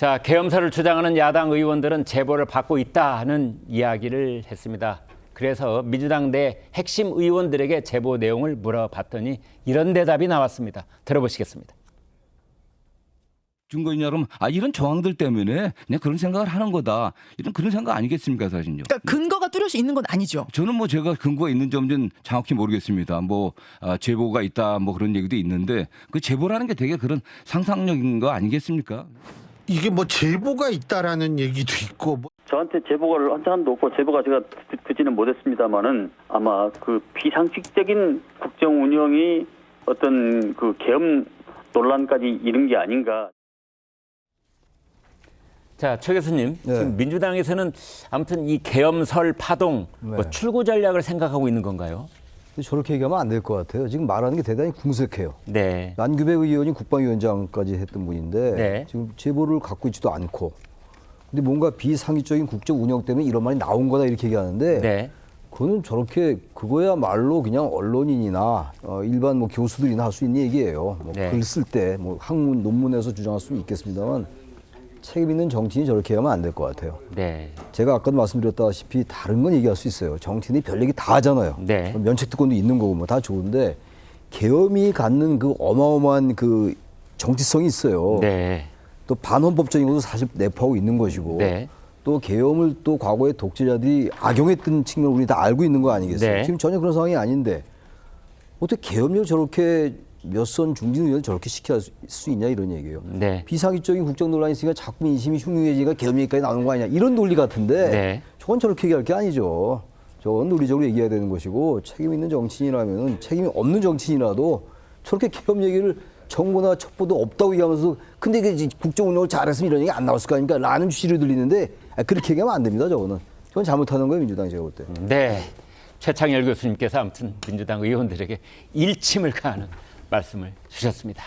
자, 계엄사를 주장하는 야당 의원들은 제보를 받고 있다는 이야기를 했습니다. 그래서 민주당 내 핵심 의원들에게 제보 내용을 물어봤더니 이런 대답이 나왔습니다. 들어보시겠습니다. 증거인냐 그러면 아 이런 정황들 때문에 그냥 그런 생각을 하는 거다 이런 그런 생각 아니겠습니까 사실요. 그러니까 근거가 뚜렷이 있는 건 아니죠. 저는 뭐 제가 근거가 있는 점은 정확히 모르겠습니다. 뭐 아, 제보가 있다 뭐 그런 얘기도 있는데 그 제보라는 게 되게 그런 상상력인 거 아니겠습니까? 이게 뭐 제보가 있다라는 얘기도 있고 뭐 저한테 제보를 한 사람도 없고 제보가 제가 듣- 듣지는 못했습니다만은 아마 그 비상식적인 국정 운영이 어떤 그 계엄 논란까지 이른 게 아닌가. 자, 최 교수님, 네. 지금 민주당에서는 아무튼 이 계엄설 파동 뭐 네. 출구 전략을 생각하고 있는 건가요? 저렇게 얘기하면 안 될 것 같아요. 지금 말하는 게 대단히 궁색해요. 네. 난규배 의원이 국방위원장까지 했던 분인데 네. 지금 제보를 갖고 있지도 않고 근데 뭔가 비상식적인 국정 운영 때문에 이런 말이 나온 거다 이렇게 얘기하는데 네. 그거는 저렇게 그거야말로 그냥 언론인이나 어, 일반 뭐 교수들이나 할 수 있는 얘기예요. 뭐 네. 글쓸 때 뭐 학문 논문에서 주장할 수는 있겠습니다만 책임 있는 정치인이 저렇게 하면 안 될 것 같아요. 네. 제가 아까도 말씀드렸다시피 다른 건 얘기할 수 있어요. 정치인이 별 얘기 다 하잖아요. 네. 면책 특권도 있는 거고 뭐 다 좋은데 계엄이 갖는 그 어마어마한 그 정치성이 있어요. 네. 또 반헌법적인 것도 사실 내포하고 있는 것이고 네. 또 계엄을 또 과거에 독재자들이 악용했던 측면을 우리 다 알고 있는 거 아니겠어요? 네. 지금 전혀 그런 상황이 아닌데 어떻게 계엄을 저렇게 몇 선 중진 의원 저렇게 시킬 수 있냐 이런 얘기예요. 네. 비상식적인 국정 논란이 있으니까 자꾸 민심이 흉흉해지니까 계엄 얘기까지 나오는 거 아니냐 이런 논리 같은데 네. 저건 저렇게 얘기할 게 아니죠. 저건 논리적으로 얘기해야 되는 것이고 책임 있는 정치인이라면 책임이 없는 정치인이라도 저렇게 계엄 얘기를 정보나 첩보도 없다고 얘기하면서 근데 이게 국정 운영을 잘했으면 이런 얘기 안 나왔을 거 아닙니까? 라는 취지로 들리는데 아, 그렇게 얘기하면 안 됩니다. 저거는. 저건 잘못하는 거예요 민주당이 제가 볼 때. 네. 최창열 교수님께서 아무튼 민주당 의원들에게 일침을 가하는 말씀을 주셨습니다.